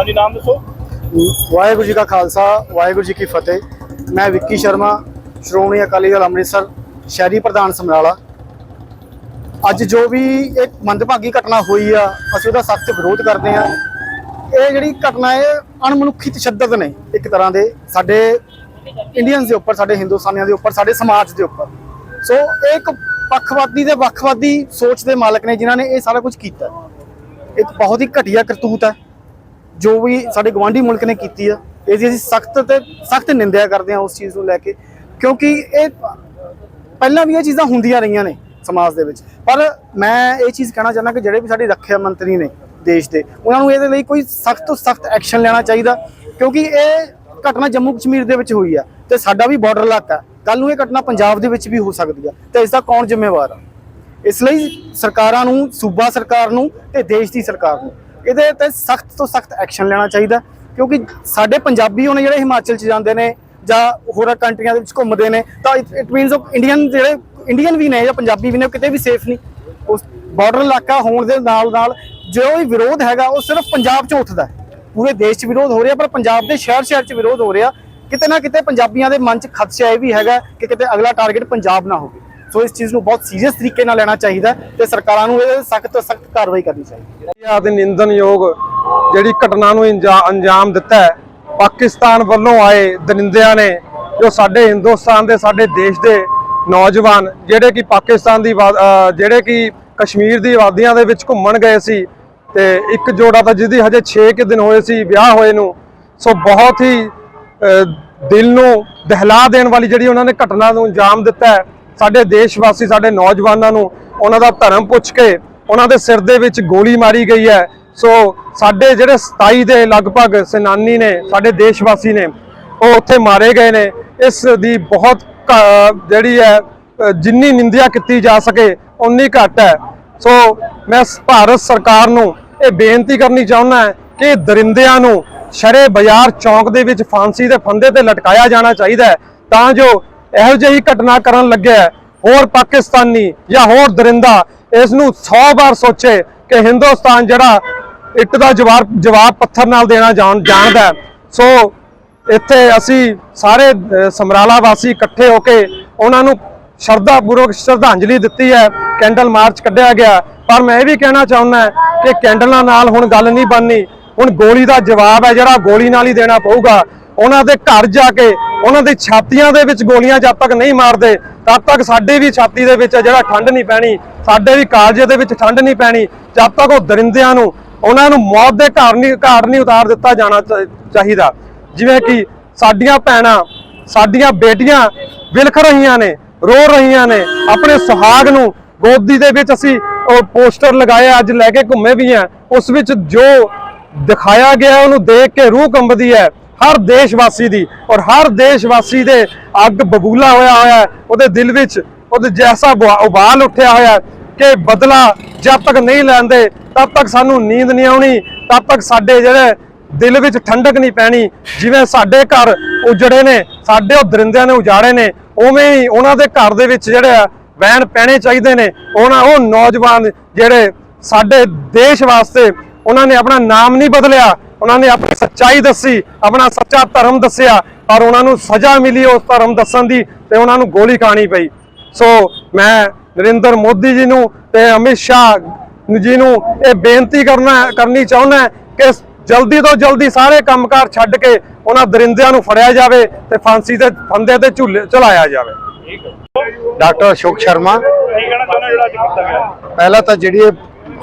ਹਾਂਜੀ, ਨਾਮ ਦੱਸੋ। ਵਾਹਿਗੁਰੂ ਜੀ ਕਾ ਖਾਲਸਾ, ਵਾਹਿਗੁਰੂ ਜੀ ਕੀ ਫਤਿਹ। ਮੈਂ ਵਿੱਕੀ ਸ਼ਰਮਾ, ਸ਼੍ਰੋਮਣੀ ਅਕਾਲੀ ਦਲ ਅੰਮ੍ਰਿਤਸਰ, ਸ਼ਹਿਰੀ ਪ੍ਰਧਾਨ ਸਮਰਾਲਾ। ਅੱਜ ਜੋ ਵੀ ਇੱਕ ਮੰਦਭਾਗੀ ਘਟਨਾ ਹੋਈ ਆ, ਅਸੀਂ ਉਹਦਾ ਸਖਤ ਵਿਰੋਧ ਕਰਦੇ ਆ ਇਹ ਜਿਹੜੀ ਘਟਨਾ ਹੈ, ਅਣਮਨੁੱਖੀ ਤਸ਼ੱਦਦ ਨੇ ਇੱਕ ਤਰ੍ਹਾਂ ਦੇ। ਸਾਡੇ ਇੰਡੀਅਨਸ ਦੇ ਉੱਪਰ, ਸਾਡੇ ਹਿੰਦੁਸਤਾਨੀਆਂ ਦੇ ਉੱਪਰ, ਸਾਡੇ ਸਮਾਜ ਦੇ ਉੱਪਰ। ਸੋ ਇਹ ਇੱਕ ਪੱਖਵਾਦੀ ਤੇ ਵੱਖਵਾਦੀ ਸੋਚ ਦੇ ਮਾਲਕ ਨੇ ਜਿਨ੍ਹਾਂ ਨੇ ਇਹ ਸਾਰਾ ਕੁਝ ਕੀਤਾ। ਇੱਕ ਬਹੁਤ ਹੀ ਘਟੀਆ ਕਰਤੂਤ ਹੈ। ਜੋ ਵੀ ਸਾਡੇ ਗਵਾਂਢੀ ਮੁਲਕ ਨੇ ਕੀਤੀ ਆ ਇਹਦੀ ਅਸੀਂ ਸਖਤ ਤੇ ਸਖਤ ਨਿੰਦਿਆ ਕਰਦੇ ਹਾਂ ਉਸ ਚੀਜ਼ ਨੂੰ ਲੈ ਕੇ, ਕਿਉਂਕਿ ਇਹ ਪਹਿਲਾਂ ਵੀ ਇਹ ਚੀਜ਼ਾਂ ਹੁੰਦੀਆਂ ਰਹੀਆਂ ਨੇ ਸਮਾਜ ਦੇ ਵਿੱਚ। ਪਰ ਮੈਂ ਇਹ ਚੀਜ਼ ਕਹਿਣਾ ਚਾਹੁੰਦਾ ਕਿ ਜਿਹੜੇ ਵੀ ਸਾਡੇ ਰੱਖਿਆ ਮੰਤਰੀ ਨੇ ਦੇਸ਼ ਦੇ, ਉਹਨਾਂ ਨੂੰ ਇਹਦੇ ਲਈ ਕੋਈ ਸਖਤ ਤੋਂ ਸਖਤ ਐਕਸ਼ਨ ਲੈਣਾ ਚਾਹੀਦਾ, ਕਿਉਂਕਿ ਇਹ ਘਟਨਾ ਜੰਮੂ ਕਸ਼ਮੀਰ ਦੇ ਵਿੱਚ ਹੋਈ ਆ ਤੇ ਸਾਡਾ ਵੀ ਬਾਰਡਰ ਇਲਾਕਾ ਕੱਲ ਨੂੰ ਇਹ ਘਟਨਾ ਪੰਜਾਬ ਦੇ ਵਿੱਚ ਵੀ ਹੋ ਸਕਦੀ ਆ ਤੇ ਇਸ ਦਾ ਕੌਣ ਜ਼ਿੰਮੇਵਾਰ ਆ? ਇਸ ਲਈ ਸਰਕਾਰਾਂ ਨੂੰ, ਸੂਬਾ ਸਰਕਾਰ ਨੂੰ ਤੇ ਦੇਸ਼ ਦੀ ਸਰਕਾਰ ਨੂੰ ਇਹਦੇ ਤੇ ਸਖਤ ਤੋਂ ਸਖਤ ਐਕਸ਼ਨ ਲੈਣਾ ਚਾਹੀਦਾ ਕਿਉਂਕਿ ਸਾਡੇ ਪੰਜਾਬੀ ਹੁਣ ਜਿਹੜੇ ਹਿਮਾਚਲ ਚ ਜਾਂਦੇ ਨੇ ਜਾਂ ਹੋਰਾਂ ਕੰਟਰੀਆਂ ਦੇ ਵਿੱਚ ਘੁੰਮਦੇ ਨੇ, ਤਾਂ ਇਟ ਮੀਨਸ ਉਹ ਇੰਡੀਅਨ ਜਿਹੜੇ ਇੰਡੀਅਨ ਵੀ ਨੇ ਜਾਂ ਪੰਜਾਬੀ ਵੀ ਨੇ, ਉਹ ਕਿਤੇ ਵੀ ਸੇਫ ਨਹੀਂ। ਉਸ ਬਾਰਡਰ ਇਲਾਕਾ ਹੋਣ ਦੇ ਨਾਲ ਨਾਲ ਜੋ ਵੀ ਵਿਰੋਧ ਹੈਗਾ, ਉਹ ਸਿਰਫ ਪੰਜਾਬ 'ਚ ਉੱਠਦਾ ਪੂਰੇ ਦੇਸ਼ 'ਚ ਵਿਰੋਧ ਹੋ ਰਿਹਾ, ਪਰ ਪੰਜਾਬ ਦੇ ਸ਼ਹਿਰ ਸ਼ਹਿਰ 'ਚ ਵਿਰੋਧ ਹੋ ਰਿਹਾ। ਕਿਤੇ ਨਾ ਕਿਤੇ ਪੰਜਾਬੀਆਂ ਦੇ ਮਨ 'ਚ ਖਦਸ਼ਾ ਇਹ ਵੀ ਹੈਗਾ ਕਿ ਕਿਤੇ ਅਗਲਾ ਟਾਰਗੇਟ ਪੰਜਾਬ ਨਾ ਹੋਵੇ। ਸੋ ਇਸ ਚੀਜ਼ ਨੂੰ ਬਹੁਤ ਸੀਰੀਅਸ ਤਰੀਕੇ ਨਾਲ ਲੈਣਾ ਚਾਹੀਦਾ ਹੈ ਤੇ ਸਰਕਾਰਾਂ ਨੂੰ ਇਹ ਸਖਤ ਤੋਂ ਸਖਤ ਕਾਰਵਾਈ ਕਰਨੀ ਚਾਹੀਦੀ ਹੈ। ਅਤੇ ਨਿੰਦਨਯੋਗ ਜਿਹੜੀ ਘਟਨਾ ਨੂੰ ਇੰਜਾ- ਅੰਜਾਮ ਦਿੱਤਾ ਹੈ, ਪਾਕਿਸਤਾਨ ਵੱਲੋਂ ਆਏ ਦਰਿੰਦਿਆਂ ਨੇ, ਜੋ ਸਾਡੇ ਹਿੰਦੁਸਤਾਨ ਦੇ, ਸਾਡੇ ਦੇਸ਼ ਦੇ ਨੌਜਵਾਨ, ਜਿਹੜੇ ਕਿ ਪਾਕਿਸਤਾਨ ਦੀ ਵਾ- ਜਿਹੜੇ ਕਿ ਕਸ਼ਮੀਰ ਦੀ ਆਬਾਦੀਆਂ ਦੇ ਵਿੱਚ ਘੁੰਮਣ ਗਏ ਸੀ ਤੇ ਇੱਕ ਜੋੜਾ ਤਾਂ ਜਿਹਦੀ ਹਜੇ 6 ਕਿ ਦਿਨ ਹੋਏ ਸੀ, ਵਿਆਹ ਹੋਏ ਨੂੰ, ਸੋ ਬਹੁਤ ਹੀ ਦਿਲ ਨੂੰ ਦਹਿਲਾ ਦੇਣ ਵਾਲੀ ਜਿਹੜੀ ਉਹਨਾਂ ਨੇ ਘਟਨਾ ਨੂੰ ਅੰਜਾਮ ਦਿੱਤਾ ਹੈ ਸਾਡੇ ਦੇਸ਼ ਵਾਸੀ ਸਾਡੇ ਨੌਜਵਾਨਾਂ ਨੂੰ ਉਹਨਾਂ ਦਾ ਧਰਮ ਪੁੱਛ ਕੇ ਉਹਨਾਂ ਦੇ ਸਿਰ ਦੇ ਵਿੱਚ ਗੋਲੀ ਮਾਰੀ ਗਈ ਹੈ। ਸੋ ਸਾਡੇ ਜਿਹੜੇ 27 ਦੇ ਲਗਭਗ ਸੈਨਾਨੀ ਨੇ, ਸਾਡੇ ਦੇਸ਼ ਵਾਸੀ ਨੇ, ਉਹ ਉੱਥੇ ਮਾਰੇ ਗਏ ਨੇ। ਇਸ ਦੀ ਬਹੁਤ ਜਿਹੜੀ ਹੈ ਜਿੰਨੀ ਨਿੰਦਿਆ ਕੀਤੀ ਜਾ ਸਕੇ ਉਨੀ ਘੱਟ ਹੈ। ਸੋ ਮੈਂ ਭਾਰਤ ਸਰਕਾਰ ਨੂੰ ਇਹ ਬੇਨਤੀ ਕਰਨੀ ਚਾਹੁੰਦਾ ਕਿ ਦਰਿੰਦਿਆਂ ਨੂੰ ਸ਼ਰੇ ਬਾਜ਼ਾਰ ਚੌਂਕ ਦੇ ਵਿੱਚ ਫਾਂਸੀ ਦੇ ਫੰਦੇ ਤੇ ਲਟਕਾਇਆ ਜਾਣਾ ਚਾਹੀਦਾ ਤਾਂ ਜੋ ਇਹੋ ਜਿਹੀ ਘਟਨਾ ਕਰਨ ਲੱਗਿਆ ਹੋਰ ਪਾਕਿਸਤਾਨੀ ਜਾਂ ਹੋਰ ਦਰਿੰਦਾ ਇਸ ਨੂੰ 100 ਵਾਰ ਸੋਚੇ ਕਿ ਹਿੰਦੁਸਤਾਨ ਜਿਹੜਾ ਇੱਟ ਦਾ ਜਵਾਬ ਜਵਾਬ ਪੱਥਰ ਨਾਲ ਦੇਣਾ ਜਾਣ ਜਾਣਦਾ ਸੋ ਇੱਥੇ ਅਸੀਂ ਸਾਰੇ ਸਮਰਾਲਾ ਵਾਸੀ ਇਕੱਠੇ ਹੋ ਕੇ ਉਹਨਾਂ ਨੂੰ ਸ਼ਰਧਾ ਪੂਰਵਕ ਸ਼ਰਧਾਂਜਲੀ ਦਿੱਤੀ ਹੈ। ਕੈਂਡਲ ਮਾਰਚ ਕੱਢਿਆ ਗਿਆ। ਪਰ ਮੈਂ ਇਹ ਵੀ ਕਹਿਣਾ ਚਾਹੁੰਦਾ ਕਿ ਕੈਂਡਲਾਂ ਨਾਲ ਹੁਣ ਗੱਲ ਨਹੀਂ ਬਣਨੀ। ਹੁਣ ਗੋਲੀ ਦਾ ਜਵਾਬ ਹੈ, ਜਿਹੜਾ ਗੋਲੀ ਨਾਲ ਹੀ ਦੇਣਾ ਪਊਗਾ। ਉਹਨਾਂ ਦੇ ਘਰ ਜਾ ਕੇ ਉਹਨਾਂ ਦੀ ਛਾਤੀਆਂ ਦੇ ਵਿੱਚ ਗੋਲੀਆਂ ਜਦ ਤੱਕ ਨਹੀਂ ਮਾਰਦੇ, ਤਦ ਤੱਕ ਸਾਡੇ ਵੀ ਛਾਤੀ ਦੇ ਵਿੱਚ ਜਿਹੜਾ ਠੰਡ ਨਹੀਂ ਪੈਣੀ, ਸਾਡੇ ਵੀ ਕਾਲਜੇ ਦੇ ਵਿੱਚ ਠੰਡ ਨਹੀਂ ਪੈਣੀ, ਜਦ ਤੱਕ ਉਹ ਦਰਿੰਦਿਆਂ ਨੂੰ, ਉਹਨਾਂ ਨੂੰ ਮੌਤ ਦੇ ਘਰ ਨਹੀਂ ਘਰ ਨਹੀਂ ਉਤਾਰ ਦਿੱਤਾ ਜਾਣਾ ਚ- ਚਾਹੀਦਾ। ਜਿਵੇਂ ਕਿ ਸਾਡੀਆਂ ਭੈਣਾਂ, ਸਾਡੀਆਂ ਬੇਟੀਆਂ ਵਿਲਖ ਰਹੀਆਂ ਨੇ, ਰੋ ਰਹੀਆਂ ਨੇ, ਆਪਣੇ ਸੁਹਾਗ ਨੂੰ ਗੋਦੀ ਦੇ ਵਿੱਚ ਅਸੀਂ ਉਹ ਪੋਸਟਰ ਲਗਾਏ, ਅੱਜ ਲੈ ਕੇ ਘੁੰਮੇ ਵੀ ਆ, ਉਸ ਵਿੱਚ ਜੋ ਦਿਖਾਇਆ ਗਿਆ, ਉਹਨੂੰ ਦੇਖ ਕੇ ਰੂਹ ਕੰਬਦੀ ਹੈ। ਹਰ ਦੇਸ਼ ਵਾਸੀ ਦੀ ਔਰ ਹਰ ਦੇਸ਼ ਵਾਸੀ ਦੇ ਅੱਗ ਬਬੂਲਾ ਹੋਇਆ ਹੋਇਆ ਉਹਦੇ ਦਿਲ ਵਿੱਚ ਉਹਦੇ ਜੈਸਾ ਬੁਆ- ਉਬਾਲ ਉੱਠਿਆ ਹੋਇਆ ਕਿ ਬਦਲਾ ਜਦ ਤੱਕ ਨਹੀਂ ਲੈਂਦੇ, ਤਦ ਤੱਕ ਸਾਨੂੰ ਨੀਂਦ ਨਹੀਂ ਆਉਣੀ, ਤਦ ਤੱਕ ਸਾਡੇ ਜਿਹੜੇ ਦਿਲ ਵਿੱਚ ਠੰਡਕ ਨਹੀਂ ਪੈਣੀ, ਜਿਵੇਂ ਸਾਡੇ ਘਰ ਉਜੜੇ ਨੇ, ਸਾਡੇ ਉਹ ਦਰਿੰਦਿਆਂ ਨੇ ਉਜਾੜੇ ਨੇ, ਉਵੇਂ ਹੀ ਉਹਨਾਂ ਦੇ ਘਰ ਦੇ ਵਿੱਚ ਜਿਹੜੇ ਆ ਵੈਣ ਪੈਣੇ ਚਾਹੀਦੇ ਨੇ, ਉਹਨਾਂ, ਉਹ ਨੌਜਵਾਨ ਜਿਹੜੇ ਸਾਡੇ ਦੇਸ਼ ਵਾਸਤੇ ਉਹਨਾਂ ਨੇ ਆਪਣਾ ਨਾਮ ਨਹੀਂ ਬਦਲਿਆ ਉਹਨਾਂ ਨੇ ਆਪਣੀ ਸੱਚਾਈ ਦੱਸੀ ਆਪਣਾ ਸੱਚਾ ਧਰਮ ਦੱਸਿਆ ਪਰ ਉਹਨਾਂ ਨੂੰ ਸਜ਼ਾ ਮਿਲੀ ਉਸ ਧਰਮ ਦੱਸਣ ਦੀ ਤੇ ਉਹਨਾਂ ਨੂੰ ਗੋਲੀ ਖਾਣੀ ਪਈ। ਸੋ ਮੈਂ ਨਰਿੰਦਰ ਮੋਦੀ ਜੀ ਨੂੰ ਤੇ ਅਮਿਤ ਸ਼ਾਹ ਜੀ ਨੂੰ ਇਹ ਬੇਨਤੀ ਕਰਨਾ ਕਰਨੀ ਚਾਹੁੰਦਾ ਕਿ ਜਲਦੀ ਤੋਂ ਜਲਦੀ ਸਾਰੇ ਕੰਮਕਾਰ ਛੱਡ ਕੇ ਉਹਨਾਂ ਦਰਿੰਦਿਆਂ ਨੂੰ ਫੜਿਆ ਜਾਵੇ ਤੇ ਫਾਂਸੀ ਦੇ ਫੰਦੇ ਤੇ ਝੂਲੇ ਚਲਾਇਆ ਜਾਵੇ। ਠੀਕ ਹੈ ਡਾਕਟਰ ਅਸ਼ੋਕ ਸ਼ਰਮਾ ਪਹਿਲਾਂ ਤਾਂ ਜਿਹੜੀ ਇਹ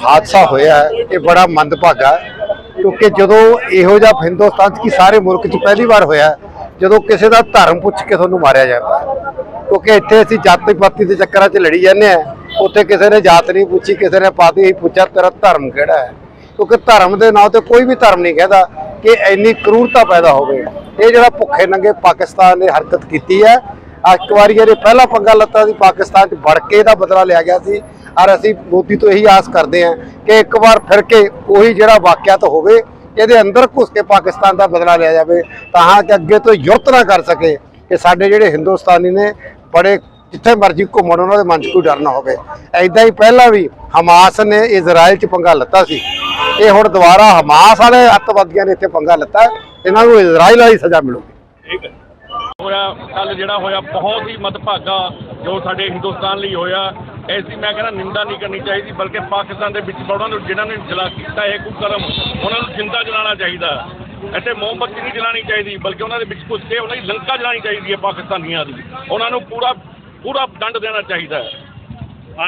ਹਾਦਸਾ ਹੋਇਆ ਹੈ, ਇਹ ਬੜਾ ਮੰਦਭਾਗਾ ਹੈ। ਕਿਉਂਕਿ ਜਦੋਂ ਇਹੋ ਜਿਹਾ ਹਿੰਦੁਸਤਾਨ 'ਚ ਕੀ ਸਾਰੇ ਮੁਲਕ 'ਚ ਪਹਿਲੀ ਵਾਰ ਹੋਇਆ ਜਦੋਂ ਕਿਸੇ ਦਾ ਧਰਮ ਪੁੱਛ ਕੇ ਤੁਹਾਨੂੰ ਮਾਰਿਆ ਜਾਂਦਾ ਕਿਉਂਕਿ ਇੱਥੇ ਅਸੀਂ ਜਾਤੀ ਪਾਤੀ ਦੇ ਚੱਕਰਾਂ 'ਚ ਲੜੀ ਜਾਂਦੇ ਆ ਉੱਥੇ ਕਿਸੇ ਨੇ ਜਾਤ ਨਹੀਂ ਪੁੱਛੀ, ਕਿਸੇ ਨੇ ਪਾਤੀ ਨਹੀਂ ਪੁੱਛਿਆ, ਤੇਰਾ ਧਰਮ ਕਿਹੜਾ ਹੈ? ਕਿਉਂਕਿ ਧਰਮ ਦੇ ਨਾਂ ਤੇ ਕੋਈ ਵੀ ਧਰਮ ਨਹੀਂ ਕਹਿੰਦਾ ਕਿ ਇੰਨੀ ਕਰੂਰਤਾ ਪੈਦਾ ਹੋਵੇ। ਇਹ ਜਿਹੜਾ ਭੁੱਖੇ ਨੰਗੇ ਪਾਕਿਸਤਾਨ ਨੇ ਹਰਕਤ ਕੀਤੀ ਹੈ ਆ ਇੱਕ ਵਾਰੀ ਇਹਦੇ ਪਹਿਲਾ ਪੰਗਾ ਲੱਤਾ ਸੀ ਪਾਕਿਸਤਾਨ 'ਚ ਵੜ ਕੇ ਇਹਦਾ ਬਦਲਾ ਲਿਆ ਗਿਆ ਸੀ। ਔਰ ਅਸੀਂ ਮੋਦੀ ਤੋਂ ਇਹੀ ਆਸ ਕਰਦੇ ਹਾਂ ਕਿ ਇੱਕ ਵਾਰ ਫਿਰ ਕੇ ਉਹੀ ਜਿਹੜਾ ਵਾਕਿਆਤ ਹੋਵੇ, ਇਹਦੇ ਅੰਦਰ ਘੁਸ ਕੇ ਪਾਕਿਸਤਾਨ ਦਾ ਬਦਲਾ ਲਿਆ ਜਾਵੇ, ਤਾਂ ਕਿ ਅੱਗੇ ਤੋਂ ਯੁਰਤ ਨਾ ਕਰ ਸਕੇ, ਕਿ ਸਾਡੇ ਜਿਹੜੇ ਹਿੰਦੁਸਤਾਨੀ ਨੇ ਬੜੇ ਜਿੱਥੇ ਮਰਜ਼ੀ ਘੁੰਮਣ ਉਹਨਾਂ ਦੇ ਮਨ 'ਚ ਕੋਈ ਡਰ ਨਾ ਹੋਵੇ। ਐਦਾਂ ਹੀ ਪਹਿਲਾਂ ਵੀ ਹਮਾਸ ਨੇ ਇਜ਼ਰਾਈਲ 'ਚ ਪੰਗਾ ਲੱਤਾ ਸੀ। ਇਹ ਹੁਣ ਦੁਬਾਰਾ ਹਮਾਸ ਵਾਲੇ ਅੱਤਵਾਦੀਆਂ ਨੇ ਇੱਥੇ ਪੰਗਾ ਲੱਤਾ, ਇਹਨਾਂ ਨੂੰ ਇਜ਼ਰਾਈਲ ਵਾਲੀ ਸਜ਼ਾ ਮਿਲੂਗੀ। ਠੀਕ ਹੈ। ਹੋਇਆ ਕੱਲ ਜਿਹੜਾ ਹੋਇਆ ਬਹੁਤ ਹੀ ਮਦਭਾਗਾ ਜੋ ਸਾਡੇ ਹਿੰਦੁਸਤਾਨ ਲਈ ਹੋਇਆ। ਐਸੀ ਮੈਂ ਕਹਿੰਦਾ ਨਿੰਦਾ ਨਹੀਂ ਕਰਨੀ ਚਾਹੀਦੀ ਬਲਕਿ ਪਾਕਿਸਤਾਨ ਦੇ ਵਿੱਚ ਉਹਨਾਂ ਨੂੰ ਜਿਨ੍ਹਾਂ ਨੇ ਜਲਾ ਕੀਤਾ ਇਹ ਕੁਕਰਮ ਉਹਨਾਂ ਨੂੰ ਜਿੰਦਾ ਜਲਾਉਣਾ ਚਾਹੀਦਾ। ਇੱਥੇ ਮੋਮਬੱਤੀ ਨਹੀਂ ਜਲਾਉਣੀ ਚਾਹੀਦੀ ਬਲਕਿ ਉਹਨਾਂ ਦੇ ਵਿੱਚ ਘੁਸ ਕੇ ਉਹਨਾਂ ਦੀ ਲੰਕਾ ਜਲਾਉਣੀ ਚਾਹੀਦੀ ਹੈ ਪਾਕਿਸਤਾਨੀਆਂ ਦੀ। ਉਹਨਾਂ ਨੂੰ ਪੂਰਾ ਪੂਰਾ ਦੰਡ ਦੇਣਾ ਚਾਹੀਦਾ ਹੈ।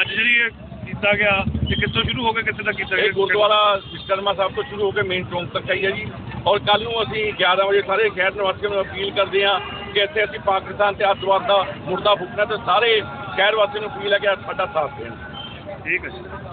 ਅੱਜ ਜਿਹੜੀ ਇਹ ਕੀਤਾ ਗਿਆ ਇਹ ਕਿੱਥੋਂ ਸ਼ੁਰੂ ਹੋ ਕੇ ਕਿੱਥੇ ਤੱਕ ਕੀਤਾ ਇਹ ਗੁਰਦੁਆਰਾ ਵਿਸ਼ਕਰਮਾ ਸਾਹਿਬ ਤੋਂ ਸ਼ੁਰੂ ਹੋ ਕੇ ਮੇਨ ਚੌਂਕ ਤੱਕ ਆਈ ਹੈ ਜੀ। ਔਰ ਕੱਲ ਨੂੰ ਅਸੀਂ 11 ਵਜੇ ਸਾਰੇ ਸ਼ਹਿਰ ਨਿਵਾਸੀਆਂ ਨੂੰ ਅਪੀਲ ਕਰਦੇ ਹਾਂ ਕਿ ਇੱਥੇ ਅਸੀਂ ਪਾਕਿਸਤਾਨ ਤੇ ਅੱਤਵਾਦ ਦਾ ਮੁਰਦਾ ਫੂਕਣਾ ਤੇ ਸਾਰੇ ਸ਼ਹਿਰ ਵਾਸੀਆਂ ਨੂੰ ਅਪੀਲ ਹੈ ਕਿ ਸਾਡਾ ਸਾਥ ਦੇਣ। ਠੀਕ ਹੈ ਜੀ।